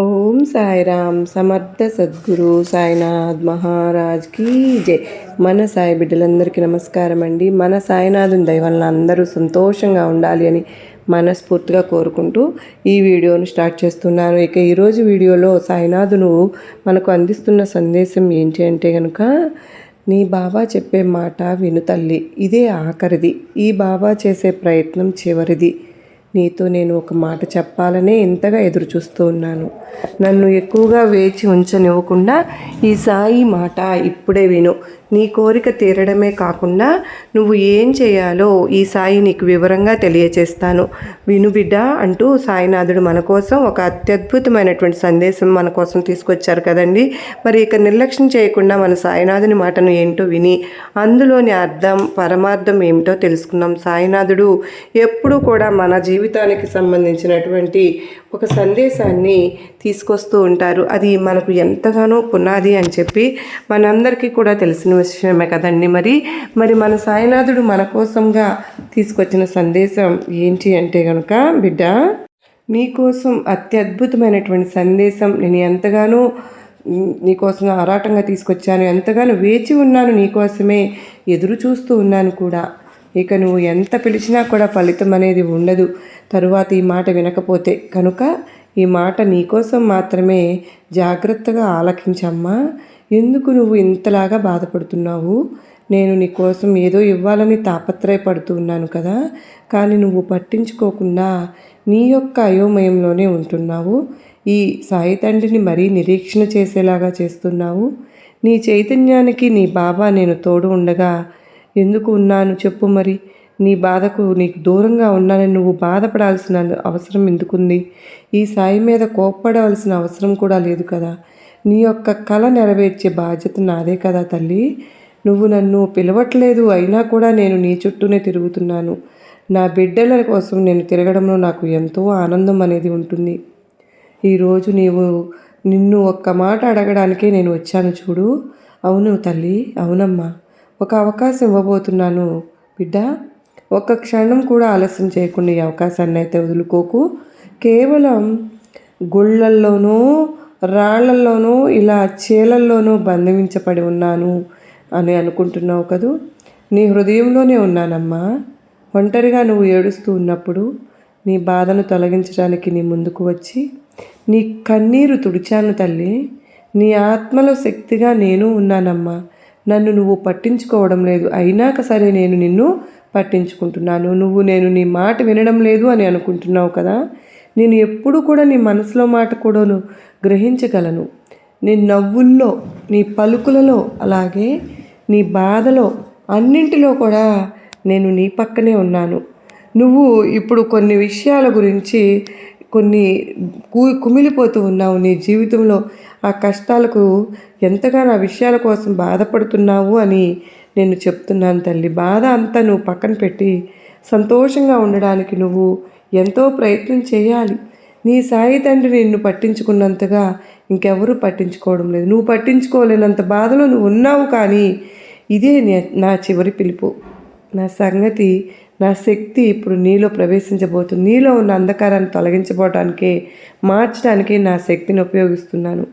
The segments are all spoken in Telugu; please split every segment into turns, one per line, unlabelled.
ఓం సాయిరామ్ సమర్థ సద్గురు సాయినాథ్ మహారాజ్కి జై. మన సాయి బిడ్డలందరికీ నమస్కారం అండి మన సాయినాథుని దయ అందరూ సంతోషంగా ఉండాలి అని మనస్ఫూర్తిగా కోరుకుంటూ ఈ వీడియోను స్టార్ట్ చేస్తున్నాను. ఇక ఈరోజు వీడియోలో సాయినాథును మనకు అందిస్తున్న సందేశం ఏంటి అంటే కనుక నీ బాబా చెప్పే మాట విను తల్లి. ఇదే ఆఖరిది. ఈ బాబా చేసే ప్రయత్నం చివరిది. నీతో నేను ఒక మాట చెప్పాలనే ఇంతగా ఎదురు చూస్తూ ఉన్నాను. నన్ను ఎక్కువగా వేచి ఉంచనివ్వకుండా ఈ సాయి మాట ఇప్పుడే విను. నీ కోరిక తీరడమే కాకుండా నువ్వు ఏం చేయాలో ఈ సాయి నీకు వివరంగా తెలియచేస్తాను. విను బిడ్డ అంటూ సాయినాథుడు మన కోసం ఒక అత్యద్భుతమైనటువంటి సందేశం మన కోసం తీసుకొచ్చారు కదండి. మరి ఇక నిర్లక్ష్యం చేయకుండా మన సాయినాథుని మాటను ఏంటో విని అందులోని అర్థం పరమార్థం ఏమిటో తెలుసుకుందాం. సాయినాథుడు ఎప్పుడూ కూడా మన జీవితం జీవితానికి సంబంధించినటువంటి ఒక సందేశాన్ని తీసుకొస్తూ ఉంటారు. అది మనకు ఎంతగానో పునాది అని చెప్పి మనందరికీ కూడా తెలిసిన విషయమే కదండి మరి. మరి మన సాయినాథుడు మన కోసంగా తీసుకొచ్చిన సందేశం ఏంటి అంటే కనుక బిడ్డ నీకోసం అత్యద్భుతమైనటువంటి సందేశం నేను ఎంతగానో నీకోసం ఆరాటంగా తీసుకొచ్చాను ఎంతగానో వేచి ఉన్నాను నీకోసమే ఎదురు చూస్తూ ఉన్నాను కూడా. ఇక నువ్వు ఎంత పిలిచినా కూడా ఫలితం అనేది ఉండదు. తరువాత ఈ మాట వినకపోతే కనుక ఈ మాట నీకోసం మాత్రమే జాగ్రత్తగా ఆలకించమ్మా. ఎందుకు నువ్వు ఇంతలాగా బాధపడుతున్నావు? నేను నీకోసం ఏదో ఇవ్వాలని తాపత్రయపడుతూ ఉన్నాను కదా. కానీ నువ్వు పట్టించుకోకుండా నీ యొక్క అయోమయంలోనే ఉంటున్నావు. ఈ సాయి తండ్రిని మరీ నిరీక్షణ చేసేలాగా చేస్తున్నావు. నీ చైతన్యానికి నీ బాబా నేను తోడు ఉండగా ఎందుకు ఉన్నాను చెప్పు మరి. నీ బాధకు నీకు దూరంగా ఉన్నానని నువ్వు బాధపడాల్సిన అవసరం ఎందుకుంది? ఈ సాయి మీద కోప్పడవలసిన అవసరం కూడా లేదు కదా. నీ యొక్క కళ నెరవేర్చే బాధ్యత నాదే కదా తల్లి. నువ్వు నన్ను పిలవట్లేదు అయినా కూడా నేను నీ చుట్టూనే తిరుగుతున్నాను. నా బిడ్డల కోసం నేను తిరగడంలో నాకు ఎంతో ఆనందం అనేది ఉంటుంది. ఈరోజు నీవు నిన్ను ఒక్క మాట అడగడానికే నేను వచ్చాను చూడు. అవును తల్లి అవునమ్మా. ఒక అవకాశం ఇవ్వబోతున్నాను. బిడ్డ ఒక్క క్షణం కూడా ఆలస్యం చేయకుండా ఈ అవకాశాన్ని అయితే వదులుకోకు. కేవలం గుళ్ళల్లోనూ రాళ్ళల్లోనూ ఇలా చీలల్లోనూ బంధించబడి ఉన్నాను అని అనుకుంటున్నావు కదూ? నీ హృదయంలోనే ఉన్నానమ్మా. ఒంటరిగా నువ్వు ఏడుస్తూ ఉన్నప్పుడు నీ బాధను తొలగించడానికి నీ ముందుకు వచ్చి నీ కన్నీరు తుడిచాను తల్లి. నీ ఆత్మలో శక్తిగా నేను ఉన్నానమ్మా. నన్ను నువ్వు పట్టించుకోవడం లేదు. అయినాక సరే నేను నిన్ను పట్టించుకుంటున్నాను. నువ్వు నేను నీ మాట వినడం లేదు అని అనుకుంటున్నావు కదా? నేను ఎప్పుడు కూడా నీ మనసులో మాట కూడాను గ్రహించగలను. నీ నవ్వుల్లో నీ పలుకులలో అలాగే నీ బాధలో అన్నింటిలో కూడా నేను నీ పక్కనే ఉన్నాను. నువ్వు ఇప్పుడు కొన్ని విషయాల గురించి కొన్ని కు కుమిలిపోతూ ఉన్నావు నీ జీవితంలో. ఆ కష్టాలకు ఎంతగానో ఆ విషయాల కోసం బాధపడుతున్నావు అని నేను చెప్తున్నాను తల్లి. బాధ అంతా నువ్వు పక్కన పెట్టి సంతోషంగా ఉండడానికి నువ్వు ఎంతో ప్రయత్నం చేయాలి. నీ సాయి తండ్రి నిన్ను పట్టించుకున్నంతగా ఇంకెవరూ పట్టించుకోవడం లేదు. నువ్వు పట్టించుకోలేనంత బాధలో నువ్వు ఉన్నావు కానీ ఇదే నా చివరి పిలుపు. నా సంగతి నా శక్తి ఇప్పుడు నీలో ప్రవేశించబోతుంది నీలో ఉన్న అంధకారాన్ని తొలగించబోటానికే మార్చడానికే నా శక్తిని ఉపయోగిస్తున్నాను.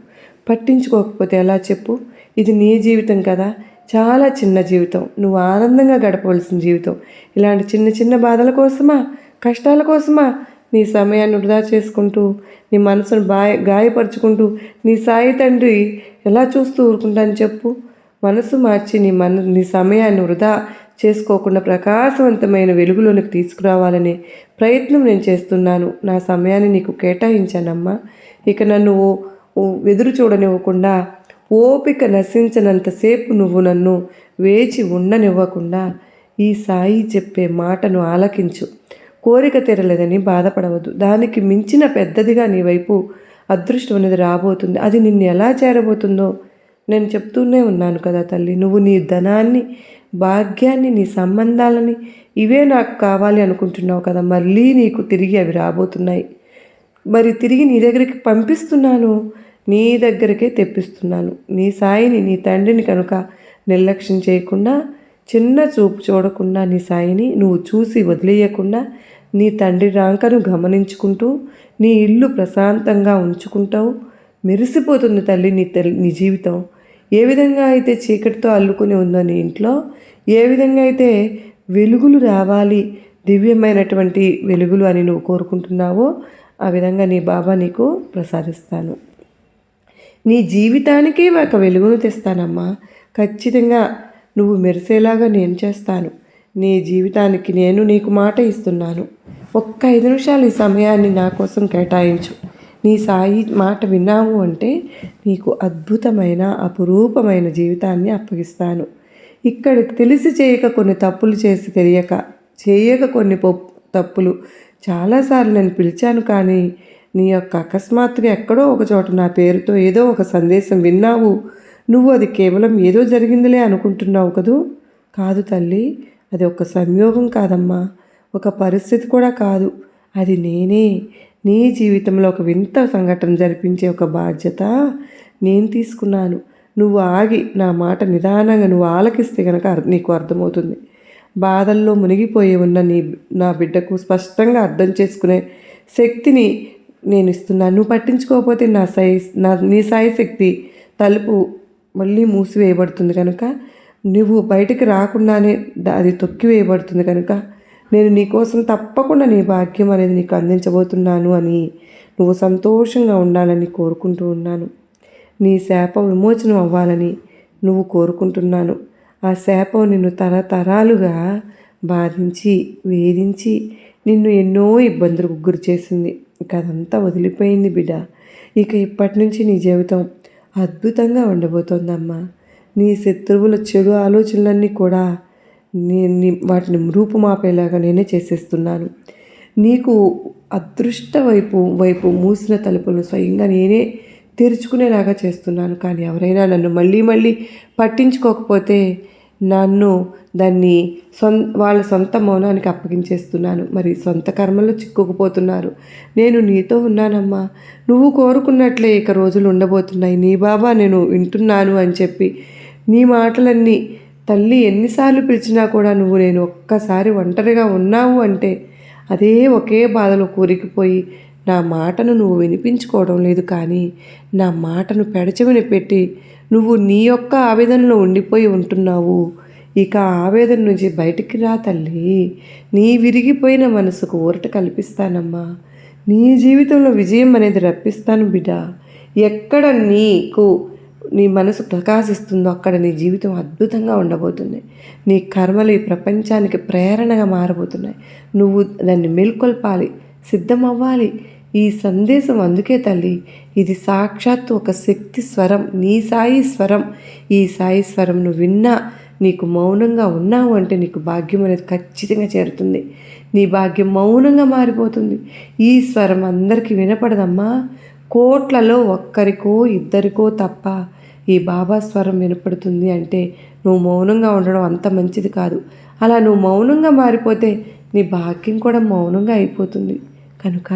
పట్టించుకోకపోతే ఎలా చెప్పు? ఇది నీ జీవితం కదా. చాలా చిన్న జీవితం. నువ్వు ఆనందంగా గడపవలసిన జీవితం. ఇలాంటి చిన్న చిన్న బాధల కోసమా? కష్టాల కోసమా? నీ సమయాన్ని వృధా చేసుకుంటూ నీ మనసును బాయ గాయపరుచుకుంటూ నీ సాయి తండ్రి ఎలా చూస్తూ ఊరుకుంటాను చెప్పు? మనసు మార్చి నీ మన నీ సమయాన్ని వృధా చేసుకోకుండా ప్రకాశవంతమైన వెలుగులోనికి తీసుకురావాలనే ప్రయత్నం నేను చేస్తున్నాను. నా సమయాన్ని నీకు కేటాయించానమ్మా. ఇక నన్ను ఎదురు చూడనివ్వకుండా ఓపిక నశించినంతసేపు నువ్వు నన్ను వేచి ఉండనివ్వకుండా ఈ సాయి చెప్పే మాటను ఆలకించు. కోరిక తెరలేదని బాధపడవద్దు. దానికి మించిన పెద్దదిగా నీ వైపు అదృష్టం అనేది రాబోతుంది. అది నిన్ను ఎలా చేరబోతుందో నేను చెప్తూనే ఉన్నాను కదా తల్లి. నువ్వు నీ ధనాన్ని భాగ్యాన్ని నీ సంబంధాలని ఇవే నాకు కావాలి అనుకుంటున్నావు కదా. మళ్ళీ నీకు తిరిగి అవి రాబోతున్నాయి. మరి తిరిగి నీ దగ్గరికి పంపిస్తున్నాను. నీ దగ్గరికే తెప్పిస్తున్నాను. నీ సాయిని నీ తండ్రిని కనుక నిర్లక్ష్యం చేయకుండా చిన్న చూపు చూడకుండా నీ సాయిని నువ్వు చూసి వదిలేయకుండా నీ తండ్రి రాంకను గమనించుకుంటూ నీ ఇల్లు ప్రశాంతంగా ఉంచుకుంటావు. మెరిసిపోతుంది తల్లి నీ తల్లి నీ జీవితం. ఏ విధంగా అయితే చీకటితో అల్లుకుని ఉందో నీ ఇంట్లో ఏ విధంగా అయితే వెలుగులు రావాలి దివ్యమైనటువంటి వెలుగులు అని నువ్వు కోరుకుంటున్నావో ఆ విధంగా నీ బాబా నీకు ప్రసాదిస్తాను. నీ జీవితానికి ఒక వెలుగును తెస్తానమ్మా. ఖచ్చితంగా నువ్వు మెరిసేలాగా నేను చేస్తాను. నీ జీవితానికి నేను నీకు మాట ఇస్తున్నాను. ఒక్క ఐదు నిమిషాలు ఈ సమయాన్ని నా కోసం కేటాయించు. నీ సాయి మాట విన్నావు అంటే నీకు అద్భుతమైన అపురూపమైన జీవితాన్ని అప్పగిస్తాను. ఇక్కడ తెలిసి చేయక కొన్ని తప్పులు చేసి తెలియక చేయక కొన్ని పప్పు తప్పులు. చాలాసార్లు నేను పిలిచాను కానీ నీ యొక్క అకస్మాత్తుగా ఎక్కడో ఒక చోట నా పేరుతో ఏదో ఒక సందేశం విన్నావు. నువ్వు అది కేవలం ఏదో జరిగిందిలే అనుకుంటున్నావు కదూ? కాదు తల్లి అది ఒక సంయోగం కాదమ్మా. ఒక పరిస్థితి కూడా కాదు. అది నేనే. నీ జీవితంలో ఒక వింత సంఘటన జరిపించే ఒక బాధ్యత నేను తీసుకున్నాను. నువ్వు ఆగి నా మాట నిదానంగా నువ్వు ఆలకిస్తే కనుక నీకు అర్థమవుతుంది. బాధల్లో మునిగిపోయి ఉన్న నీ నా బిడ్డకు స్పష్టంగా అర్థం చేసుకునే శక్తిని నేను ఇస్తున్నాను నువ్వు పట్టించుకోకపోతే నా సాయి నా నీ సాయి శక్తి తలుపు మళ్ళీ మూసివేయబడుతుంది కనుక నువ్వు బయటికి రాకుండానే అది తొక్కివేయబడుతుంది కనుక నేను నీకోసం తప్పకుండా నీ భాగ్యం అనేది నీకు అందించబోతున్నాను అని నువ్వు సంతోషంగా ఉండాలని కోరుకుంటూ ఉన్నాను. నీ శాప విమోచనం అవ్వాలని నువ్వు కోరుకుంటున్నాను. ఆ శాపం నిన్ను తరతరాలుగా బాధించి వేధించి నిన్ను ఎన్నో ఇబ్బందులకు గురి చేసింది. ఇక అదంతా వదిలిపోయింది బిడ్డ. ఇక ఇప్పటి నుంచి నీ జీవితం అద్భుతంగా ఉండబోతోందమ్మా. నీ శత్రువుల చెడు ఆలోచనలన్నీ కూడా నేను వాటిని రూపుమాపేలాగా నేనే చేసేస్తున్నాను. నీకు అదృష్ట వైపు వైపు మూసిన తలుపులను స్వయంగా నేనే తెరుచుకునేలాగా చేస్తున్నాను. కానీ ఎవరైనా నన్ను మళ్ళీ మళ్ళీ పట్టించుకోకపోతే నన్ను దాన్ని సొం వాళ్ళ సొంత మౌనానికి అప్పగించేస్తున్నాను. మరి సొంత కర్మలో చిక్కుకుపోతున్నారు. నేను నీతో ఉన్నానమ్మా. నువ్వు కోరుకున్నట్లే ఇక రోజులు ఉండబోతున్నాయి. నీ బాబా నేను వింటున్నాను అని చెప్పి నీ మాటలన్నీ తల్లి ఎన్నిసార్లు పిలిచినా కూడా నువ్వు నేను ఒక్కసారి ఒంటరిగా ఉన్నావు అంటే అదే ఒకే బాధలో కూరికిపోయి నా మాటను నువ్వు వినిపించుకోవడం లేదు కానీ నా మాటను పెడచెవిని పెట్టి నువ్వు నీ యొక్క ఆవేదనలో ఉండిపోయి ఉంటున్నావు. ఇక ఆవేదన నుంచి బయటికి రా తల్లి. నీ విరిగిపోయిన మనసుకు ఊరట కల్పిస్తానమ్మా. నీ జీవితంలో విజయం అనేది రప్పిస్తాను బిడ్డ. ఎక్కడ నీకు నీ మనసు ప్రకాశిస్తుందో అక్కడ నీ జీవితం అద్భుతంగా ఉండబోతుంది. నీ కర్మలు ఈ ప్రపంచానికి ప్రేరణగా మారబోతున్నాయి. నువ్వు దాన్ని మేల్కొల్పాలి సిద్ధమవ్వాలి. ఈ సందేశం అందుకే తల్లి ఇది సాక్షాత్ ఒక శక్తి స్వరం నీ సాయి స్వరం. ఈ సాయి స్వరం నువ్వు విన్నా నీకు మౌనంగా ఉన్నావు అంటే నీకు భాగ్యం అనేది ఖచ్చితంగా చేరుతుంది. నీ భాగ్యం మౌనంగా మారిపోతుంది. ఈ స్వరం అందరికీ వినపడదమ్మా. కోట్లలో ఒక్కరికో ఇద్దరికో తప్ప ఈ బాబా స్వరం వినపడుతుంది అంటే నువ్వు మౌనంగా ఉండడం అంత మంచిది కాదు. అలా నువ్వు మౌనంగా మారిపోతే నీ భాగ్యం కూడా మౌనంగా అయిపోతుంది. కనుక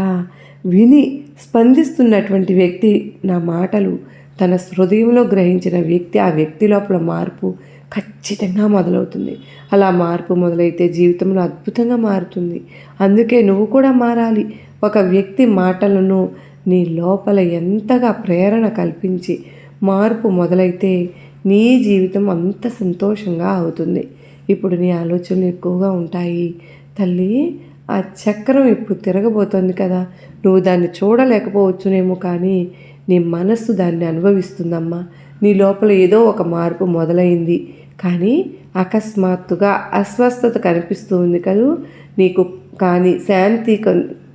విని స్పందిస్తున్నటువంటి వ్యక్తి నా మాటలు తన హృదయంలో గ్రహించిన వ్యక్తి ఆ వ్యక్తి లోపల మార్పు ఖచ్చితంగా మొదలవుతుంది. అలా మార్పు మొదలైతే జీవితంలో అద్భుతంగా మారుతుంది. అందుకే నువ్వు కూడా మారాలి. ఒక వ్యక్తి మాటలను నీ లోపల ఎంతగా ప్రేరణ కల్పించి మార్పు మొదలైతే నీ జీవితం అంత సంతోషంగా అవుతుంది. ఇప్పుడు నీ ఆలోచనలు ఎక్కువగా ఉంటాయి. తల్లి ఆ చక్రం ఇప్పుడు తిరగబోతోంది కదా. నువ్వు దాన్ని చూడలేకపోవచ్చునేమో కానీ నీ మనస్సు దాన్ని అనుభవిస్తుందమ్మా. నీ లోపల ఏదో ఒక మార్పు మొదలైంది. కానీ అకస్మాత్తుగా అస్వస్థత కనిపిస్తూ ఉంది కదూ. నీకు కానీ శాంతి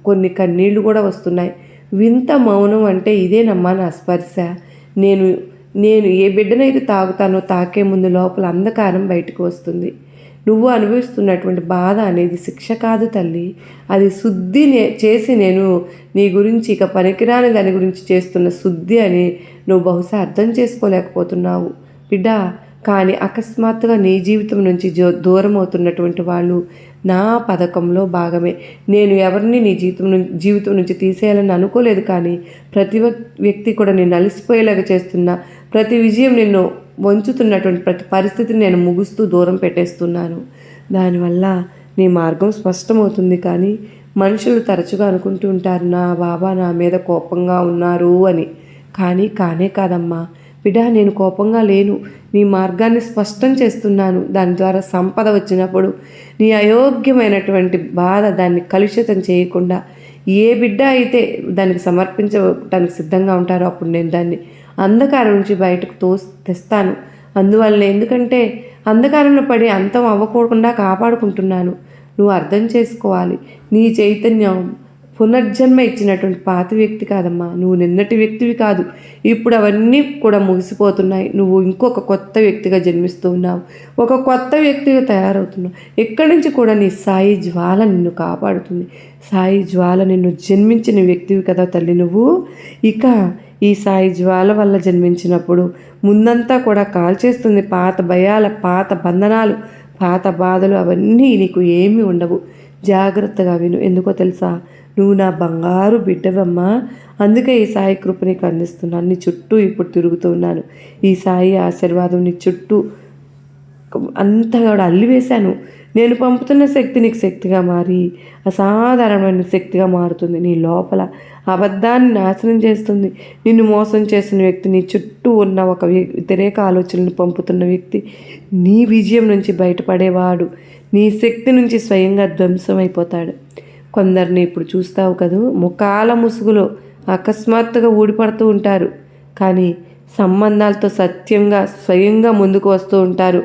కొన్ని కన్నీళ్ళు కూడా వస్తున్నాయి. వింత మౌనం అంటే ఇదేనమ్మా నా స్పర్శ. నేను నేను ఏ బిడ్డనైతే తాగుతానో తాకే ముందు లోపల అంధకారం బయటకు వస్తుంది. నువ్వు అనుభవిస్తున్నటువంటి బాధ అనేది శిక్ష కాదు తల్లి. అది శుద్ధి చేసి నేను నీ గురించి ఇక పనికిరాని దాని గురించి చేస్తున్న శుద్ధి అని నువ్వు బహుశా అర్థం చేసుకోలేకపోతున్నావు. బిడ్డ కానీ అకస్మాత్తుగా నీ జీవితం నుంచి జో దూరం అవుతున్నటువంటి వాళ్ళు నా పథకంలో భాగమే. నేను ఎవరిని నీ జీవితం నుంచి జీవితం నుంచి తీసేయాలని అనుకోలేదు కానీ ప్రతి వ్యక్తి కూడా నేను అలసిపోయేలాగా చేస్తున్న ప్రతి విజయం నిన్ను వంచుతున్నటువంటి ప్రతి పరిస్థితిని నేను ముగుస్తూ దూరం పెట్టేస్తున్నాను. దానివల్ల నీ మార్గం స్పష్టమవుతుంది కానీ మనుషులు తరచుగా అనుకుంటూ ఉంటారు నా బాబా నా మీద కోపంగా ఉన్నారు అని. కానీ కానే కాదమ్మా. బిడ్డ నేను కోపంగా లేను. నీ మార్గాన్ని స్పష్టం చేస్తున్నాను. దాని ద్వారా సంపద వచ్చినప్పుడు నీ అయోగ్యమైనటువంటి బాధ దాన్ని కలుషితం చేయకుండా ఏ బిడ్డ అయితే దానికి సమర్పించడానికి సిద్ధంగా ఉంటారో అప్పుడు నేను దాన్ని అంధకారం నుంచి బయటకు తో తెస్తాను. అందువల్ల ఎందుకంటే అంధకారంలో పడి అంతం అవ్వకుండా కాపాడుకుంటున్నాను. నువ్వు అర్థం చేసుకోవాలి. నీ చైతన్యం పునర్జన్మ ఇచ్చినటువంటి పాత వ్యక్తి కాదమ్మా. నువ్వు నిన్నటి వ్యక్తివి కాదు. ఇప్పుడు అవన్నీ కూడా ముగిసిపోతున్నాయి. నువ్వు ఇంకొక కొత్త వ్యక్తిగా జన్మిస్తూ ఉన్నావు. ఒక కొత్త వ్యక్తిగా తయారవుతున్నావు. ఎక్కడి నుంచి కూడా నీ సాయి జ్వాల నిన్ను కాపాడుతుంది. సాయి జ్వాల నిన్ను జన్మించిన వ్యక్తివి కదా తల్లి నువ్వు. ఇక ఈ సాయి జ్వాల వల్ల జన్మించినప్పుడు ముందంతా కూడా కాల్చేస్తుంది. పాత భయాల పాత బంధనాలు పాత బాధలు అవన్నీ నీకు ఏమీ ఉండవు. జాగ్రత్తగా విను. ఎందుకో తెలుసా? నువ్వు నా బంగారు బిడ్డవమ్మా. అందుకే ఈ సాయి కృప నీకు అందిస్తున్నాను. నీ చుట్టూ ఇప్పుడు తిరుగుతూ ఉన్నాను. ఈ సాయి ఆశీర్వాదం నీ చుట్టూ అంతా కూడా అల్లివేశాను నేను పంపుతున్న శక్తి నీకు శక్తిగా మారి అసాధారణమైన శక్తిగా మారుతుంది. నీ లోపల అబద్ధాన్ని నాశనం చేస్తుంది. నిన్ను మోసం చేసిన వ్యక్తి నీ చుట్టూ ఉన్న ఒక వ్యతిరేక ఆలోచనలు పంపుతున్న వ్యక్తి నీ విజయం నుంచి బయటపడేవాడు. నీ శక్తి నుంచి స్వయంగా ధ్వంసం అయిపోతాడు కొందరిని ఇప్పుడు చూస్తావు కదూ? ముఖాల ముసుగులో అకస్మాత్తుగా ఊడిపడుతూ ఉంటారు. కానీ సంబంధాలతో సత్యంగా స్వయంగా ముందుకు వస్తూ ఉంటారు.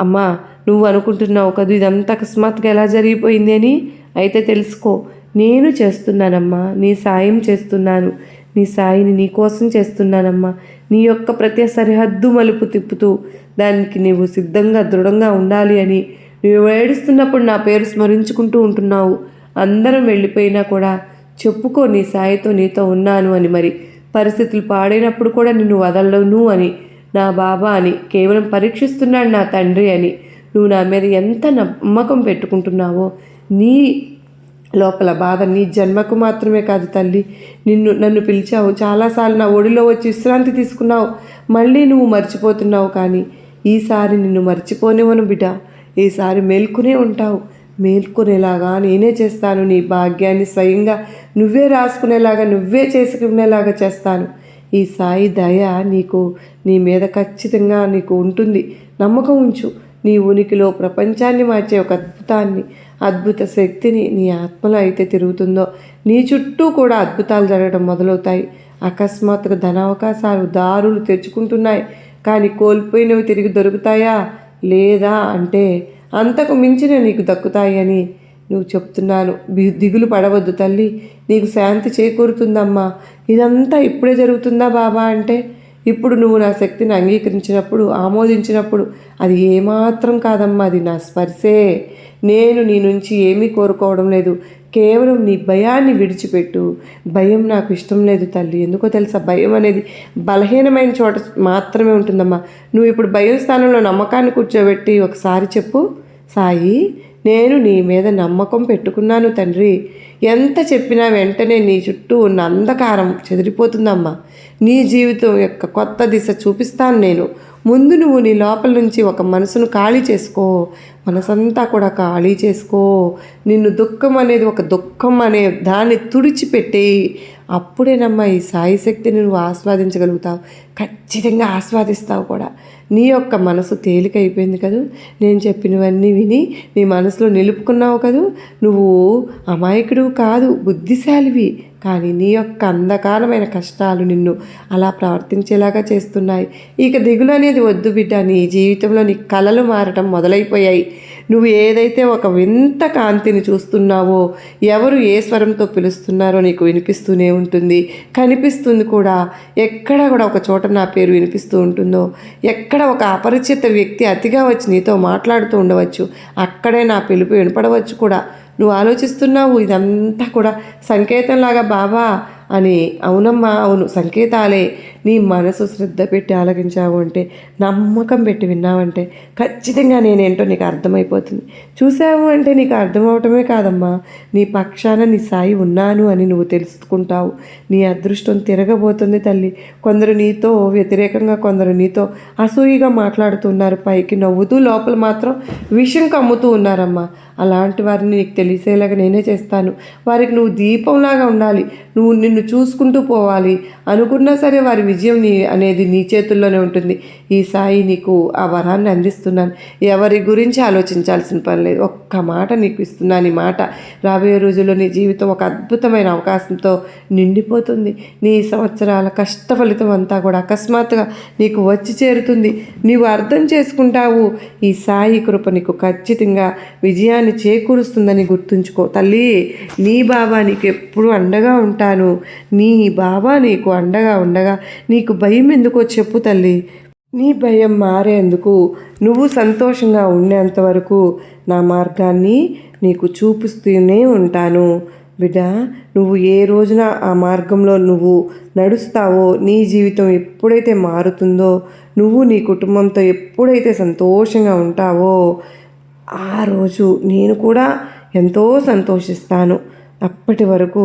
అమ్మా నువ్వు అనుకుంటున్నావు కదా? ఇదంతా అకస్మాత్తుగా ఎలా జరిగిపోయింది అని? అయితే తెలుసుకో. నేను చేస్తున్నానమ్మా నీ సాయం చేస్తున్నాను. నీ సాయిని నీ కోసం చేస్తున్నానమ్మా. నీ యొక్క ప్రతి సరిహద్దు మలుపు తిప్పుతూ దానికి నీవు సిద్ధంగా దృఢంగా ఉండాలి అని నువ్వు ఏడుస్తున్నప్పుడు నా పేరు స్మరించుకుంటూ ఉంటున్నావు. అందరం వెళ్ళిపోయినా కూడా చెప్పుకో నీ సాయితో నీతో ఉన్నాను అని మరి. పరిస్థితులు పాడైనప్పుడు కూడా నిన్ను వదలను అని నా బాబా అని కేవలం పరీక్షిస్తున్నాడు నా తండ్రి అని నువ్వు నా మీద ఎంత నమ్మకం పెట్టుకుంటున్నావో నీ లోపల బాధ. నీ జన్మకు మాత్రమే కాదు తల్లి. నిన్ను నన్ను పిలిచావు. చాలాసార్లు నా ఒడిలో వచ్చి విశ్రాంతి తీసుకున్నావు. మళ్ళీ నువ్వు మర్చిపోతున్నావు కానీ ఈసారి నిన్ను మర్చిపోనివను బిడ్డ. ఈసారి మేల్కొనే ఉంటావు. మేల్కొనేలాగా నేనే చేస్తాను. నీ భాగ్యాన్ని స్వయంగా నువ్వే రాసుకునేలాగా నువ్వే చేసుకునేలాగా చేస్తాను. ఈ సాయి దయ నీకు నీ మీద ఖచ్చితంగా నీకు ఉంటుంది. నమ్మకం ఉంచు. నీ ఉనికిలో ప్రపంచాన్ని మార్చే ఒక అద్భుతాన్ని అద్భుత శక్తిని నీ ఆత్మలో అయితే తిరుగుతుందో నీ చుట్టూ కూడా అద్భుతాలు జరగడం మొదలవుతాయి. అకస్మాత్తుగా ధనావకాశాలు దారులు తెచ్చుకుంటున్నాయి. కానీ కోల్పోయినవి తిరిగి దొరుకుతాయా? లేదా అంటే అంతకు మించిన నీకు దక్కుతాయి అని నువ్వు చెప్తున్నాను. దిగులు పడవద్దు తల్లి. నీకు శాంతి చేకూరుతుందమ్మా. ఇదంతా ఇప్పుడే జరుగుతుందా బాబా అంటే ఇప్పుడు నువ్వు నా శక్తిని అంగీకరించినప్పుడు ఆమోదించినప్పుడు అది ఏమాత్రం కాదమ్మా అది నా స్పర్శే. నేను నీ నుంచి ఏమీ కోరుకోవడం లేదు. కేవలం నీ భయాన్ని విడిచిపెట్టు. భయం నాకు ఇష్టం లేదు తల్లి. ఎందుకో తెలుసా? భయం అనేది బలహీనమైన చోట మాత్రమే ఉంటుందమ్మా. నువ్వు ఇప్పుడు భయం స్థానంలో నమ్మకాన్ని కూర్చోబెట్టి ఒకసారి చెప్పు. సాయి నేను నీ మీద నమ్మకం పెట్టుకున్నాను తండ్రి. ఎంత చెప్పినా వెంటనే నీ చుట్టూ ఉన్న అంధకారం చెదిరిపోతుందమ్మా. నీ జీవితం యొక్క కొత్త దిశ చూపిస్తాను నేను. ముందు నువ్వు నీ లోపల నుంచి ఒక మనసును ఖాళీ చేసుకో. మనసంతా కూడా ఖాళీ చేసుకో. నిన్ను దుఃఖం అనేది ఒక దుఃఖం అనే దాన్ని తుడిచిపెట్టి అప్పుడేనమ్మా ఈ సాయి శక్తిని నువ్వు ఆస్వాదించగలుగుతావు. ఖచ్చితంగా ఆస్వాదిస్తావు కూడా. నీ యొక్క మనసు తేలికైపోయింది కదూ? నేను చెప్పినవన్నీ విని నీ మనసులో నిలుపుకున్నావు కదూ? నువ్వు అమాయకుడు కాదు బుద్ధిశాలివి. కానీ నీ యొక్క అంధకారమైన కష్టాలు నిన్ను అలా ప్రవర్తించేలాగా చేస్తున్నాయి. ఇక దిగులు అనేది వద్దు బిడ్డ. నీ జీవితంలో నీ కలలు మారటం మొదలైపోయాయి. నువ్వు ఏదైతే ఒక వింత కాంతిని చూస్తున్నావో ఎవరు ఏ స్వరంతో పిలుస్తున్నారో నీకు వినిపిస్తూనే ఉంటుంది. కనిపిస్తుంది కూడా. ఎక్కడ కూడా ఒక చోట నా పేరు వినిపిస్తూ ఉంటుందో ఎక్కడ ఒక అపరిచిత వ్యక్తి అతిగా వచ్చి నీతో మాట్లాడుతూ ఉండవచ్చు అక్కడే నా పిలుపు వినపడవచ్చు కూడా. నువ్వు ఆలోచిస్తున్నావు ఇదంతా కూడా సంకేతంలాగా బాబా అని. అవునమ్మా అవును సంకేతాలే. నీ మనసు శ్రద్ధ పెట్టి ఆలకించావు అంటే నమ్మకం పెట్టి విన్నావంటే ఖచ్చితంగా నేనేంటో నీకు అర్థమైపోతుంది. చూసావు అంటే నీకు అర్థమవటమే కాదమ్మా. నీ పక్షాన నీ సాయి ఉన్నాను అని నువ్వు తెలుసుకుంటావు. నీ అదృష్టం తిరగబోతుంది తల్లి. కొందరు నీతో వ్యతిరేకంగా కొందరు నీతో అసూయిగా మాట్లాడుతున్నారు. పైకి నవ్వుతూ లోపల మాత్రం విషం కమ్ముతూ ఉన్నారమ్మా. అలాంటి వారిని నీకు తెలిసేలాగా నేనే చేస్తాను. వారికి నువ్వు దీపంలాగా ఉండాలి. నువ్వు నిన్ను చూసుకుంటూ పోవాలి. అనుకున్నా సరే వారి విజయం నీ అనేది నీ చేతుల్లోనే ఉంటుంది. ఈ సాయి నీకు ఆ వరాన్ని అందిస్తున్నాను. ఎవరి గురించి ఆలోచించాల్సిన పని లేదు. ఒక్క మాట నీకు ఇస్తున్నాను. ఈ మాట రాబోయే రోజుల్లో నీ జీవితం ఒక అద్భుతమైన అవకాశంతో నిండిపోతుంది. నీ సంవత్సరాల కష్ట ఫలితం అంతా కూడా అకస్మాత్తుగా నీకు వచ్చి చేరుతుంది. నీవు అర్థం చేసుకుంటావు. ఈ సాయి కృప నీకు ఖచ్చితంగా విజయాన్ని చేకూరుస్తుందని గుర్తుంచుకో. తల్లి నీ బాబా నీకు ఎప్పుడు అండగా ఉంటాను. నీ బాబా నీకు అండగా ఉండగా నీకు భయం ఎందుకో చెప్పు తల్లి. నీ భయం మారేందుకు నువ్వు సంతోషంగా ఉండేంత వరకు నా మార్గాన్ని నీకు చూపిస్తూనే ఉంటాను. బిడ్డ నువ్వు ఏ రోజున ఆ మార్గంలో నువ్వు నడుస్తావో నీ జీవితం ఎప్పుడైతే మారుతుందో నువ్వు నీ కుటుంబంతో ఎప్పుడైతే సంతోషంగా ఉంటావో ఆ రోజు నేను కూడా ఎంతో సంతోషిస్తాను. అప్పటి వరకు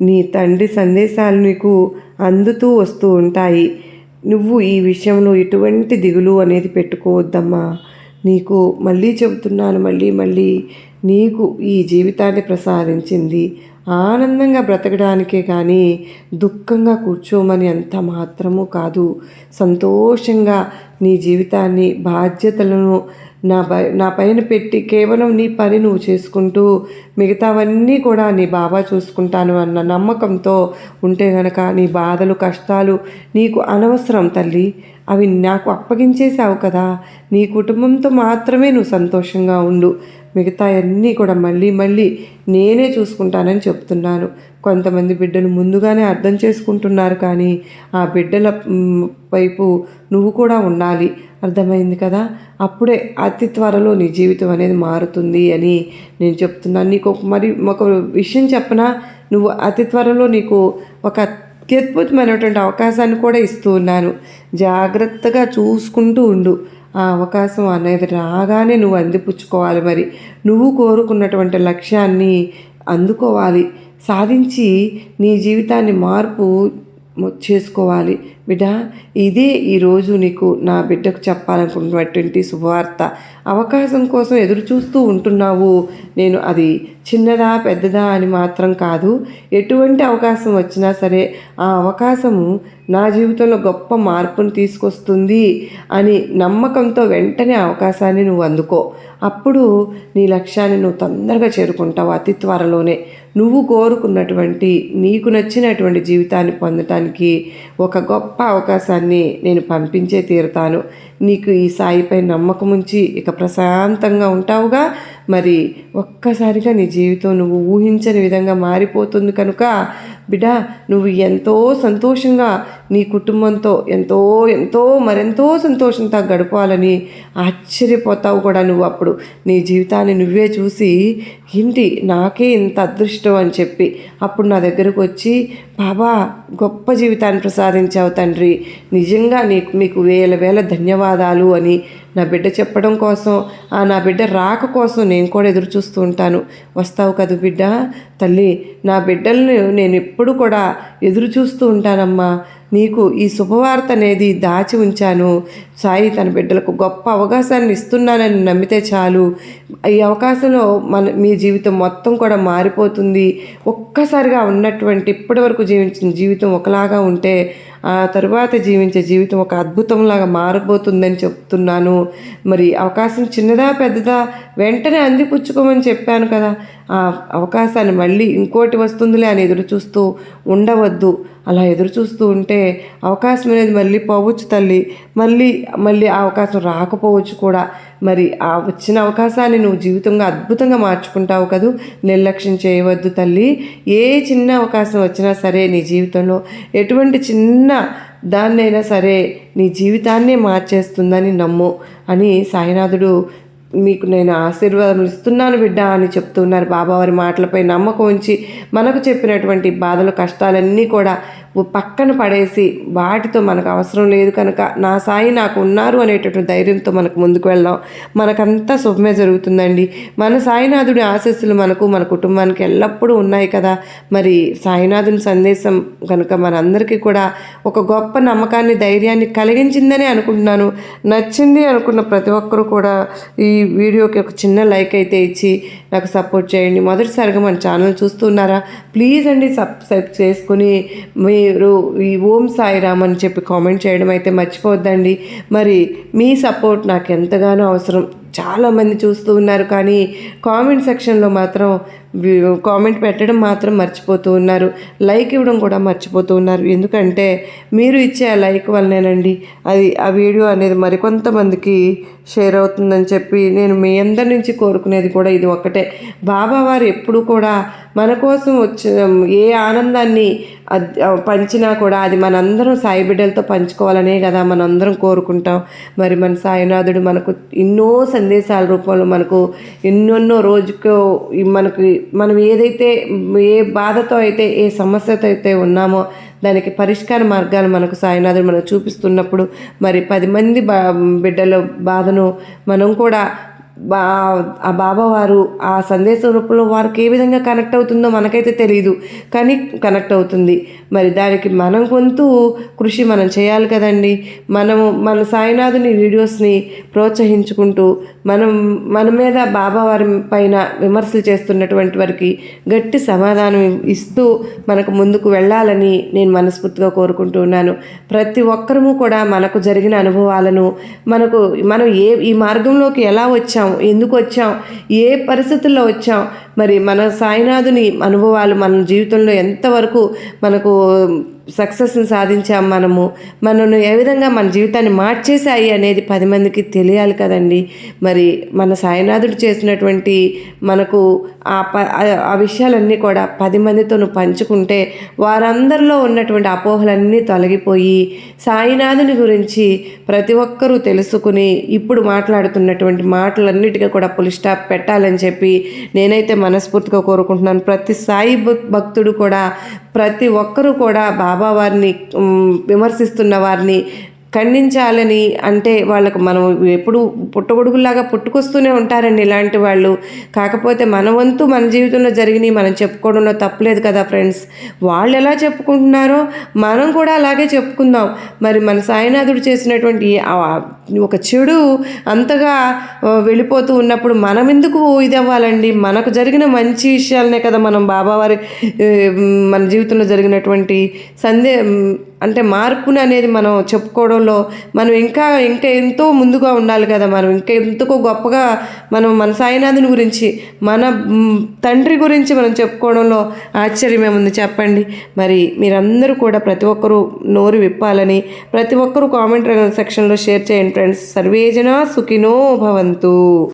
నీ తండ్రి సందేశాలు నీకు అందుతూ వస్తూ ఉంటాయి. నువ్వు ఈ విషయంలో ఎటువంటి దిగులు అనేది పెట్టుకోవద్దమ్మా. నీకు మళ్ళీ చెబుతున్నాను మళ్ళీ మళ్ళీ. నీకు ఈ జీవితాన్ని ప్రసాదించింది. ఆనందంగా బ్రతకడానికే కానీ దుఃఖంగా కూర్చోమని అంత మాత్రము కాదు. సంతోషంగా నీ జీవితాన్ని బాధ్యతలను నా నా పైన పెట్టి కేవలం నీ పని నువ్వు చేసుకుంటూ మిగతావన్నీ కూడా నీ బాబా చూసుకుంటాను అన్న నమ్మకంతో ఉంటే గనక నీ బాధలు కష్టాలు నీకు అనవసరం తల్లి. అవి నాకు అప్పగించేసావు కదా. నీ కుటుంబంతో మాత్రమే నువ్వు సంతోషంగా ఉండు. మిగతా అన్నీ కూడా మళ్ళీ మళ్ళీ నేనే చూసుకుంటానని చెప్తున్నాను కొంతమంది బిడ్డలు ముందుగానే అర్థం చేసుకుంటున్నారు కానీ ఆ బిడ్డల వైపు నువ్వు కూడా ఉండాలి. అర్థమైంది కదా? అప్పుడే అతి త్వరలో నీ జీవితం అనేది మారుతుంది అని నేను చెప్తున్నాను. నీకు ఒక మరి ఒక విషయం చెప్పనా? నువ్వు అతి త్వరలో నీకు ఒక అత్యద్భుతమైనటువంటి అవకాశాన్ని కూడా ఇస్తూ ఉన్నాను. జాగ్రత్తగా చూసుకుంటూ ఉండు. ఆ అవకాశం అనేది రాగానే నువ్వు అందిపుచ్చుకోవాలి మరి. నువ్వు కోరుకున్నటువంటి లక్ష్యాన్ని అందుకోవాలి. సాధించి నీ జీవితాన్ని మార్పు చేసుకోవాలి బిడ్డ ఇదే ఈరోజు నీకు నా బిడ్డకు చెప్పాలనుకుంటున్నటువంటి శుభవార్త. అవకాశం కోసం ఎదురు చూస్తూ ఉంటున్నావు. నేను అది చిన్నదా పెద్దదా అని మాత్రం కాదు. ఎటువంటి అవకాశం వచ్చినా సరే ఆ అవకాశము నా జీవితంలో గొప్ప మార్పును తీసుకొస్తుంది అని నమ్మకంతో వెంటనే అవకాశాన్ని నువ్వు అందుకో. అప్పుడు నీ లక్ష్యాన్ని నువ్వు తొందరగా చేరుకుంటావు అతి త్వరలోనే. నువ్వు కోరుకున్నటువంటి నీకు నచ్చినటువంటి జీవితాన్ని పొందటానికి ఒక గొప్ప అవకాశాన్ని నేను పంపించే తీరుతాను. నీకు ఈ సాయిపై నమ్మకం ఉంచి ఇక ప్రశాంతంగా ఉంటావుగా. మరి ఒక్కసారిగా నీ జీవితం నువ్వు ఊహించని విధంగా మారిపోతుంది కనుక బిడ్డ నువ్వు ఎంతో సంతోషంగా నీ కుటుంబంతో ఎంతో ఎంతో మరెంతో సంతోషంతో గడపాలని ఆశ్చర్యపోతావు కూడా నువ్వు అప్పుడు. నీ జీవితాన్ని నువ్వే చూసి ఏంటి నాకే ఇంత అదృష్టం అని చెప్పి అప్పుడు నా దగ్గరకు వచ్చి బాబా గొప్ప జీవితాన్ని ప్రసాదించావు తండ్రి. నిజంగా నీకు మీకు వేల వేల ధన్యవాదాలు అని నా బిడ్డ చెప్పడం కోసం ఆ నా బిడ్డ రాక కోసం నేను కూడా ఎదురు చూస్తూ ఉంటాను. వస్తావు కదా బిడ్డ? తల్లి నా బిడ్డలను నేను ఎప్పుడు కూడా ఎదురు చూస్తూ ఉంటానమ్మా. నీకు ఈ శుభవార్త అనేది దాచి ఉంచాను. సాయి తన బిడ్డలకు గొప్ప అవకాశాన్ని ఇస్తున్నానని నమ్మితే చాలు. ఈ అవకాశంలో మన మీ జీవితం మొత్తం కూడా మారిపోతుంది. ఒక్కసారిగా ఉన్నటువంటి ఇప్పటివరకు జీవించిన జీవితం ఒకలాగా ఉంటే ఆ తరువాత జీవించే జీవితం ఒక అద్భుతంలాగా మారబోతుందని చెప్తున్నాను. మరి అవకాశం చిన్నదా పెద్దదా? వెంటనే అందిపుచ్చుకోమని చెప్పాను కదా. ఆ అవకాశాన్ని మళ్ళీ ఇంకోటి వస్తుందిలే అని ఎదురు చూస్తూ ఉండవద్దు. అలా ఎదురు చూస్తూ ఉంటే అవకాశం అనేది మళ్ళీ పోవచ్చు తల్లి. మళ్ళీ మళ్ళీ ఆ అవకాశం రాకపోవచ్చు కూడా. మరి ఆ వచ్చిన అవకాశాన్ని నువ్వు జీవితంగా అద్భుతంగా మార్చుకుంటావు కదూ. నిర్లక్ష్యం చేయవద్దు తల్లి. ఏ చిన్న అవకాశం వచ్చినా సరే నీ జీవితంలో ఎటువంటి చిన్న దాన్నైనా సరే నీ జీవితాన్నే మార్చేస్తుందని నమ్ము అని సాయినాథుడు మీకు నేను ఆశీర్వాదం ఇస్తున్నాను బిడ్డ అని చెప్తున్నారు. బాబావారి మాటలపై నమ్మకం ఉంచి మనకు చెప్పినటువంటి బాధలు కష్టాలన్నీ కూడా పక్కన పడేసి వాటితో మనకు అవసరం లేదు కనుక నా సాయి నాకు ఉన్నారు అనేటటువంటి ధైర్యంతో మనకు ముందుకు వెళ్దాం. మనకంతా శుభమే జరుగుతుందండి. మన సాయినాథుడి ఆశస్సులు మనకు మన కుటుంబానికి ఎల్లప్పుడూ ఉన్నాయి కదా. మరి సాయినాథుని సందేశం కనుక మనందరికీ కూడా ఒక గొప్ప నమ్మకాన్ని ధైర్యాన్ని కలిగించిందని అనుకుంటున్నాను. నచ్చింది అనుకున్న ప్రతి ఒక్కరూ కూడా ఈ వీడియోకి ఒక చిన్న లైక్ అయితే ఇచ్చి నాకు సపోర్ట్ చేయండి. మొదటిసారిగా మన ఛానల్ చూస్తున్నారా? ప్లీజ్ అండి సబ్స్క్రైబ్ చేసుకుని మీరు ఈ ఓం సాయిరామ్ అని చెప్పి కామెంట్ చేయడం అయితే మర్చిపోవద్దండి. మరి మీ సపోర్ట్ నాకు ఎంతగానో అవసరం. చాలామంది చూస్తూ ఉన్నారు కానీ కామెంట్ సెక్షన్లో మాత్రం కామెంట్ పెట్టడం మాత్రం మర్చిపోతూ ఉన్నారు. లైక్ ఇవ్వడం కూడా మర్చిపోతూ ఉన్నారు. ఎందుకంటే మీరు ఇచ్చే ఆ లైక్ వల్లనేనండి అది ఆ వీడియో అనేది మరికొంతమందికి షేర్ అవుతుందని చెప్పి నేను మీ అందరి నుంచి కోరుకునేది కూడా ఇది ఒక్కటే. బాబా వారు ఎప్పుడు కూడా మన కోసం వచ్చిన ఏ ఆనందాన్ని పంచినా కూడా అది మనందరం సాయి బిడ్డలతో పంచుకోవాలనే కదా మనందరం కోరుకుంటాం. మరి మన సాయినాథుడు మనకు ఎన్నో సందేశాల రూపంలో మనకు ఎన్నెన్నో రోజుకో మనకు మనకి మనం ఏదైతే ఏ బాధతో అయితే ఏ సమస్యతో అయితే ఉన్నామో దానికి పరిష్కార మార్గాలు మనకు సాయినాథుడు మనకు చూపిస్తున్నప్పుడు మరి పది మంది బా బిడ్డల బాధను మనం కూడా బా ఆ బాబా వారు ఆ సందేశ రూపంలో వారికి ఏ విధంగా కనెక్ట్ అవుతుందో మనకైతే తెలియదు కానీ కనెక్ట్ అవుతుంది. మరి దానికి మనం కొంతు కృషి మనం చేయాలి కదండి. మనము మన సాయినాథుని వీడియోస్ని ప్రోత్సహించుకుంటూ మనం మన మీద బాబా వారి పైన విమర్శలు చేస్తున్నటువంటి వారికి గట్టి సమాధానం ఇస్తూ మనకు ముందుకు వెళ్ళాలని నేను మనస్ఫూర్తిగా కోరుకుంటున్నాను ప్రతి ఒక్కరము కూడా మనకు జరిగిన అనుభవాలను మనకు మనం ఏ ఈ మార్గంలోకి ఎలా వచ్చాం ఎందుకు వచ్చాం ఏ పరిస్థితుల్లో వచ్చాం మరి మన సాయినాథుని అనుభవాలు మన జీవితంలో ఎంతవరకు మనకు సక్సెస్ని సాధించాం మనము మనను ఏ విధంగా మన జీవితాన్ని మార్చేశాయి అనేది పది మందికి తెలియాలి కదండి. మరి మన సాయినాథుడు చేసినటువంటి మనకు ఆ ప ఆ- విషయాలన్నీ కూడా పది మందితో నువ్వు పంచుకుంటే వారందరిలో ఉన్నటువంటి అపోహలన్నీ తొలగిపోయి సాయినాథుని గురించి ప్రతి ఒక్కరూ తెలుసుకుని ఇప్పుడు మాట్లాడుతున్నటువంటి మాటలన్నిటికీ కూడా పులిస్టాప్ పెట్టాలని చెప్పి నేనైతే మనస్ఫూర్తిగా కోరుకుంటున్నాను. ప్రతి సాయి భక్తుడు కూడా ప్రతి ఒక్కరూ కూడా బాబా వారిని విమర్శిస్తున్న వారిని ఖండించాలని అంటే వాళ్ళకు మనం ఎప్పుడు పుట్టగొడుగులాగా పుట్టుకొస్తూనే ఉంటారండి ఇలాంటి వాళ్ళు. కాకపోతే మన వంతు మన జీవితంలో జరిగినవి మనం చెప్పుకోవడంలో తప్పలేదు కదా ఫ్రెండ్స్. వాళ్ళు ఎలా చెప్పుకుంటున్నారో మనం కూడా అలాగే చెప్పుకుందాం. మరి మన సాయినాథుడు చేసినటువంటి ఒక చెడు అంతగా వెళ్ళిపోతూ ఉన్నప్పుడు మనం ఎందుకు ఇది అవ్వాలండి మనకు జరిగిన మంచి విషయాలనే కదా మనం బాబావారి మన జీవితంలో జరిగినటువంటి సందే అంటే మార్పుని అనేది మనం చెప్పుకోవడంలో మనం ఇంకా ఇంకా ఎంతో ముందుగా ఉండాలి కదా మనం. ఇంకా ఎంతకో గొప్పగా మనం మన సాయినాథుని గురించి మన తండ్రి గురించి మనం చెప్పుకోవడంలో ఆశ్చర్యమేముంది చెప్పండి. మరి మీరందరూ కూడా ప్రతి ఒక్కరూ నోరు విప్పాలని ప్రతి ఒక్కరూ కామెంట్ సెక్షన్లో షేర్ చేయండి ఫ్రెండ్స్. సర్వేజన సుఖినో భవంతు.